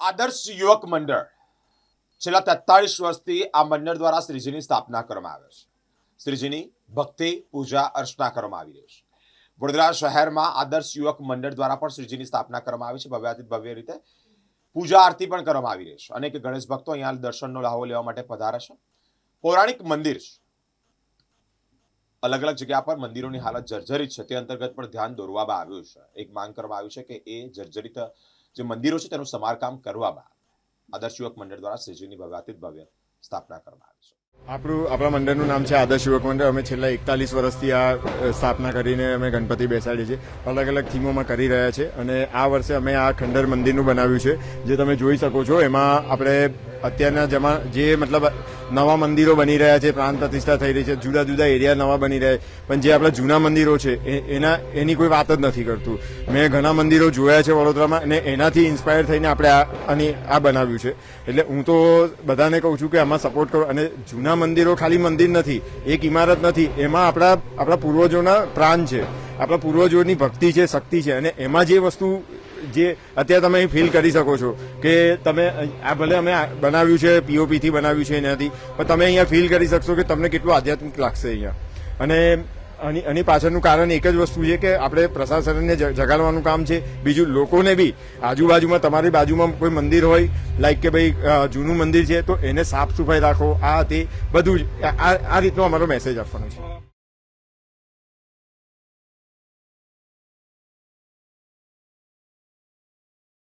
આદર્શ યુવક મંડળ છેલ્લા તેતાળીસ વર્ષથી આ મંડળ દ્વારા શ્રીજીની સ્થાપના કરવામાં આવે છે. શ્રીજીની ભક્તિ, પૂજા, અર્ચના કરવામાં આવી રહી છે. વડોદરા શહેરમાં આદર્શ યુવક મંડળ દ્વારા પણ શ્રીજીની સ્થાપના કરવામાં આવી છે. ભવ્યાતિ ભવ્ય રીતે પૂજા આરતી પણ કરવામાં આવી રહી છે. અનેક ગણેશ ભક્તો અહીંયા દર્શનનો લાહો લેવા માટે પધારે છે. પૌરાણિક મંદિર છે. અલગ અલગ જગ્યા પર મંદિરોની હાલત જર્જરિત છે. તે અંતર્ગત પણ ધ્યાન દોરવામાં આવ્યું છે. એક માંગ કરવામાં આવી છે કે એ જર્જરિત જે મંદિરો છે તેનું સમારકામ કરવામાં આદર્શ યુવક મંડળ દ્વારા શ્રીજીની ભવ્યાતીત ભવ્ય સ્થાપના કરવામાં આવી છે. આપણું, આપણા મંડળનું નામ છે આદર્શ યુવક મંડળ. અમે છેલ્લા એકતાલીસ વર્ષથી આ સ્થાપના કરીને અમે ગણપતિ બેસાડીએ છીએ. અલગ અલગ થીમોમાં કરી રહ્યા છે અને આ વર્ષે અમે આ ખંડર મંદિરનું બનાવ્યું છે. જે તમે જોઈ શકો છો, એમાં આપણે અત્યારના જમા જે મતલબ નવા મંદિરો બની રહ્યા છે, પ્રાણ પ્રતિષ્ઠા થઈ રહી છે, જુદા જુદા એરિયા નવા બની રહ્યા પણ જે આપણા જૂના મંદિરો છે એના એની કોઈ વાત જ નથી કરતું. મેં ઘણા મંદિરો જોયા છે વડોદરામાં અને એનાથી ઇન્સ્પાયર થઈને આપણે આ આની આ બનાવ્યું છે. એટલે હું તો બધાને કહું છું કે આમાં સપોર્ટ કરો. અને જૂના મંદિરો ખાલી મંદિર નથી, એક ઇમારત નથી, એમાં આપણા આપણા પૂર્વજોના પ્રાણ છે. આપણા પૂર્વજોની ભક્તિ છે, શક્તિ છે અને એમાં જે વસ્તુ જે અત્યારે તમે ફીલ કરી શકો છો કે તમે આ ભલે અમે બનાવ્યું છે પીઓપીથી બનાવ્યું છે એનાથી, પણ તમે અહીંયા ફીલ કરી શકશો કે તમને કેટલું આધ્યાત્મિક લાગશે અહીંયા. અને એની પાછળનું કારણ એક જ વસ્તુ છે કે આપણે પ્રશાસનને જગાડવાનું કામ છે. બીજું, લોકોને બી આજુબાજુમાં, તમારી બાજુમાં કોઈ મંદિર હોય લાઈક કે ભાઈ જૂનું મંદિર છે, તો એને સાફ સફાઈ રાખો. આ તે બધું જ, આ રીતનો અમારો મેસેજ આપવાનો છે.